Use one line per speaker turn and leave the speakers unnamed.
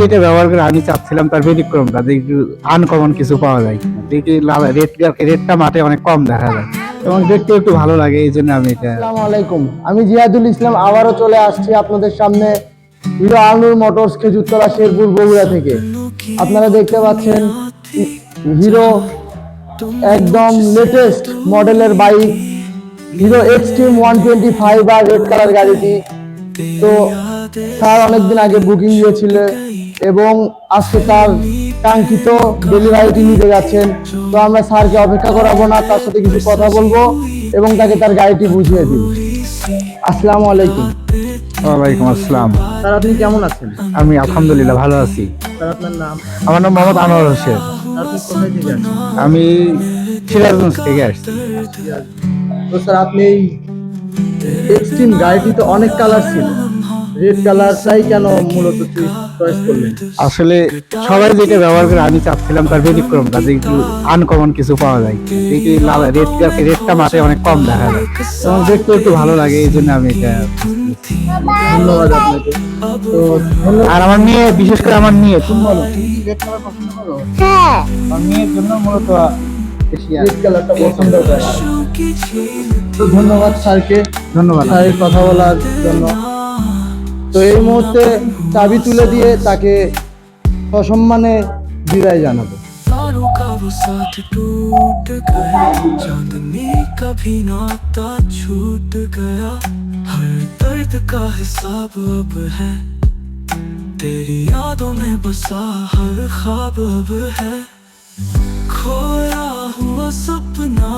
যেটা ব্যবহার করে আমি চাচ্ছিলাম তার ব্যতিক্রমটা, যে একটু আনকমন কিছু পাওয়া যায়। দেখি রেট রেটটা মাঠে অনেক কম দেখা যায়। এবং দেখতে একটু ভালো লাগে, এই জন্য আমি এটা
আসসালামু আলাইকুম। আমি জিয়াদুল ইসলাম, আবারও চলে আসছি আপনাদের সামনে হিরো আলনুর মোটরস খেজুরতলা শেরপুর বগুড়া থেকে। আপনারা দেখতে পাচ্ছেন হিরো একদম লেটেস্ট মডেলের bike, Hero Xtreme one twenty five আর রেড কালার গাড়িটি। তো স্যার অনেকদিন আগে বুকিং দিয়েছিল। এবং আজকে তার কাঙ্ক্ষিত ডেলিভারিটি নিতে যাচ্ছেন। তো আমরা স্যারকে অপেক্ষা করাবো না তার সাথে কিছু কথা বলব এবং তাকে তার গাড়িটি বুঝিয়ে দিব। আসসালামু আলাইকুম।
ওয়ালাইকুম আসসালাম।
স্যার আপনি কেমন আছেন?
আমি আলহামদুলিল্লাহ ভালো আছি।
স্যার আপনার নাম?
আমার নাম মোহাম্মদ আনোয়ার হোসেন।
আপনি কোথায় থেকে আসছেন?
আমি সিরাজগঞ্জ থেকে আসছি।
তো স্যার আপনি এই এক্সট্রিম গাড়িটি তো অনেক কালার ছিল। রেড কালারটাই কেন মূলত চয়েস করলেন
আসলে সবাই যেটা ব্যবহার করে আমি চাচ্ছিলাম তার ব্যতিক্রমটা যে একটু আনকমন কিছু পাওয়া যায়। দেখি রেট রেটটা মাঠে অনেক কম দেখা যায়। এবং দেখতে একটু ভালো লাগে এই জন্য আমি এটা
ধন্যবাদ আপনাকে। তো
আর আমার মেয়ে বিশেষ করে আমার মেয়ে তুমি বলো। রেড কালার পছন্দ করো?
হ্যাঁ।
আমার মেয়ের জন্য মূলত
রেড কালারটা পছন্দ করে। তো ধন্যবাদ স্যারকে।
ধন্যবাদ।
স্যারের কথা বলার জন্য। তো এই মুহূর্তে চাবি তুলে দিয়ে তাকে সসম্মানে বিদায় জানাবো
तारों का वो साथ टूट गया चांदनी का भी नाता छूट गया हर दर्द का हिसाब अब है तेरी यादों में बसा हर ख्वाब अब है खोया हुआ सपना